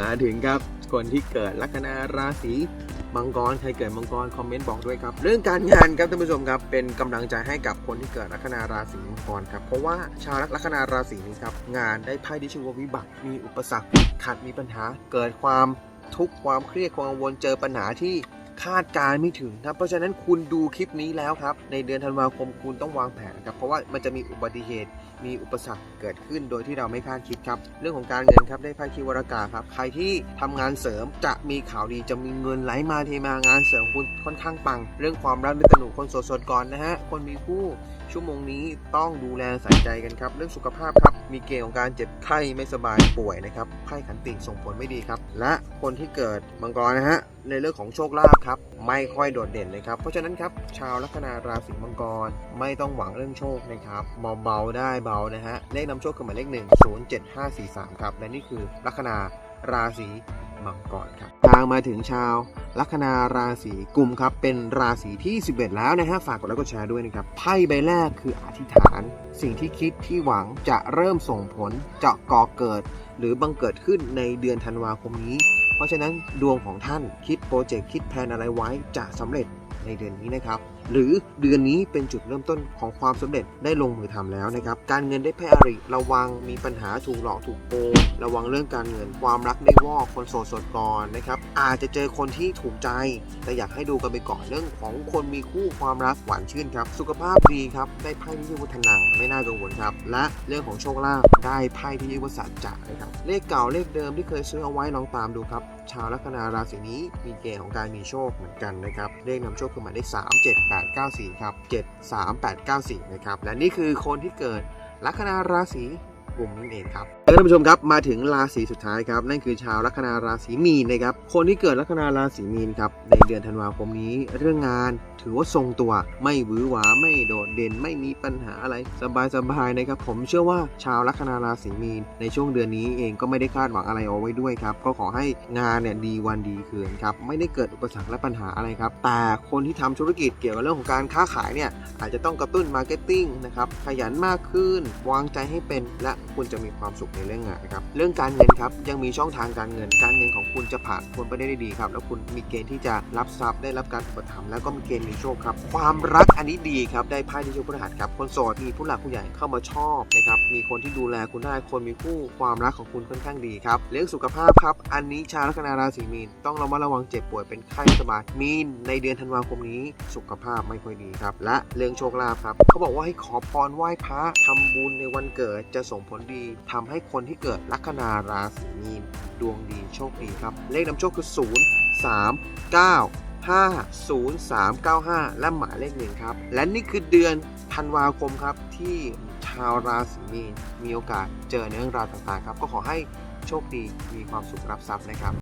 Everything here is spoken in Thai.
มาถึงครับ คนที่เกิดลัคนาราศีมังกรใครเกิดมังกรคอมเมนต์บอกด้วยครับ เรื่องการงานครับท่านผู้ชมครับ เป็นกำลังใจให้กับคนที่เกิดลัคนาราศีมังกรครับเพราะว่าชาวลัคนาราศีนี้ครับงานได้ไพ่ที่ชื่อว่าวิบัติมีอุปสรรคขัดมีปัญหา เกิดความทุกข์ความเครียดความกังวลเจอปัญหาที่ คาดการไม่ถึงครับ เพราะฉะนั้นคุณดูคลิปนี้แล้วครับ ในเดือนธันวาคมคุณต้องวางแผนครับ เพราะว่ามันจะมีอุบัติเหตุ มีอุปสรรคเกิดขึ้นโดยที่เราไม่คาดคิดครับ เรื่องของการเงินครับ ได้ไพ่คิวรากาครับ ใครที่ทำงานเสริมจะมีข่าวดี จะมีเงินไหลมาเทมางานเสริมคุณค่อนข้างปัง เรื่องความรักนึกสนุกคนโสดๆก่อนนะฮะ คนมีคู่ ชั่วโมงนี้ต้องดูแลใส่ใจกันครับ เรื่องสุขภาพครับ มีเกณฑ์ของการเจ็บไข้ไม่สบายป่วยนะครับไข้ขันติ่งส่งผลไม่ดีครับ และคนที่เกิดมังกรนะฮะในเรื่องของโชคลาภครับไม่ค่อยโดดเด่นเลยครับ เพราะฉะนั้นครับชาวลัคนาราศีมังกรไม่ต้องหวังเรื่องโชคนะครับเบาๆได้เบานะฮะเลขนำโชคคือหมายเลข1 0 7 5 4 3ครับและนี่คือลัคนาราศี มังกรครับทางมาถึงชาวลัคนาราศีกุมครับ เป็นราศีที่ 11 แล้วนะฮะ ฝากกดไลค์กดแชร์ด้วยนะครับไพ่ใบแรกคืออธิษฐาน สิ่งที่คิดที่หวังจะเริ่มส่งผลจะก่อเกิด หรือบังเกิดขึ้นในเดือนธันวาคมนี้ เพราะฉะนั้นดวงของท่านคิดโปรเจกต์คิดแผนอะไรไว้จะสำเร็จ ในเดือนนี้นะครับ หรือเดือนนี้เป็นจุดเริ่มต้นของความสำเร็จได้ลงมือทำแล้วนะครับ การเงินได้แพร่อริระวังมีปัญหาถูกหลอกถูกโกงระวังเรื่องการเงินความรักได้วอกคนโสดสดก่อนนะครับ อาจจะเจอคนที่ถูกใจ แต่อยากให้ดูกันไปก่อนเรื่องของคนมีคู่ความรักหวานชื่นครับ สุขภาพดีครับ ได้ไพ่ที่ชื่อว่าธนังไม่น่ากังวลครับ และเรื่องของโชคลาภได้ไพ่ที่ชื่อว่าสัจจะนะครับ เลขเก่าเลขเดิมที่เคยซื้อเอาไว้ลองตามดูครับ ชาวลัคนาราศีนี้มีเกณฑ์ของการมีโชคเหมือนกันนะครับเลขนำโชคคือหมายเลข3 7 8 9 4ครับ7 3 8 9 4นะครับและนี่คือคนที่เกิดลัคนาราศี กลุ่มนั่นเองครับท่านผู้ชมครับมาถึงราศีสุดท้ายครับนั่นคือชาวลัคนาราศีมีนนะครับคนที่เกิดลัคนาราศีมีนครับในเดือนธันวาคมนี้ เรื่องงานถือว่าทรงตัว ไม่หวือหวาไม่โดดเด่นไม่มีปัญหาอะไรสบายๆนะครับผมเชื่อว่าชาวลัคนาราศีมีน ในช่วงเดือนนี้เองก็ไม่ได้คาดหวังอะไรเอาไว้ด้วยครับก็ขอให้งานเนี่ยดีวันดีคืนครับไม่ได้เกิดอุปสรรคและปัญหาอะไรครับแต่คนที่ทำธุรกิจเกี่ยวกับเรื่องของการค้าขายเนี่ยอาจจะต้องกระตุ้นมาร์เก็ตติ้งนะครับขยันมากขึ้นวางใจให้เป็นและคุณจะมีความสุขในเรื่องงานนะครับเรื่องการเงินครับยังมีช่องทางการเงิน การเงินของคุณจะผ่านพ้นไปได้ดีครับ แล้วคุณมีเกณฑ์ที่จะรับทรัพย์ได้รับการอุปถัมภ์แล้วก็มีเกณฑ์มีโชคครับความรักอันนี้ดีครับได้ไพ่ที่โชคพฤหัสครับคนโสดมีผู้หลักผู้ใหญ่เข้ามาชอบนะครับมีคนที่ดูแลคุณได้คนมีคู่ความรักของคุณค่อนข้างดีครับเรื่องสุขภาพครับอันนี้ชาวลัคนาราศีมีนต้องระมัดระวังเจ็บป่วยเป็นไข้สบายมีนในเดือนธันวาคมนี้สุขภาพไม่ค่อยดีครับและเรื่องโชคลาภครับเขาบอกว่าให้ขอพรไหว้พระทำบุญในวันเกิดจะส่งผลดีทำให้คนที่เกิดลัคนาราศีมีนดวงดีโชคดีครับ เลขนำโชคคือ 0 3 9 5 0 3 9 5 และหมายเลขหนึ่งครับ และนี่คือเดือนธันวาคมครับที่ชาวราศีมีนมีโอกาสเจอในเรื่องราวต่างๆครับ ก็ขอให้โชคดีมีความสุขรับทรัพย์นะครับ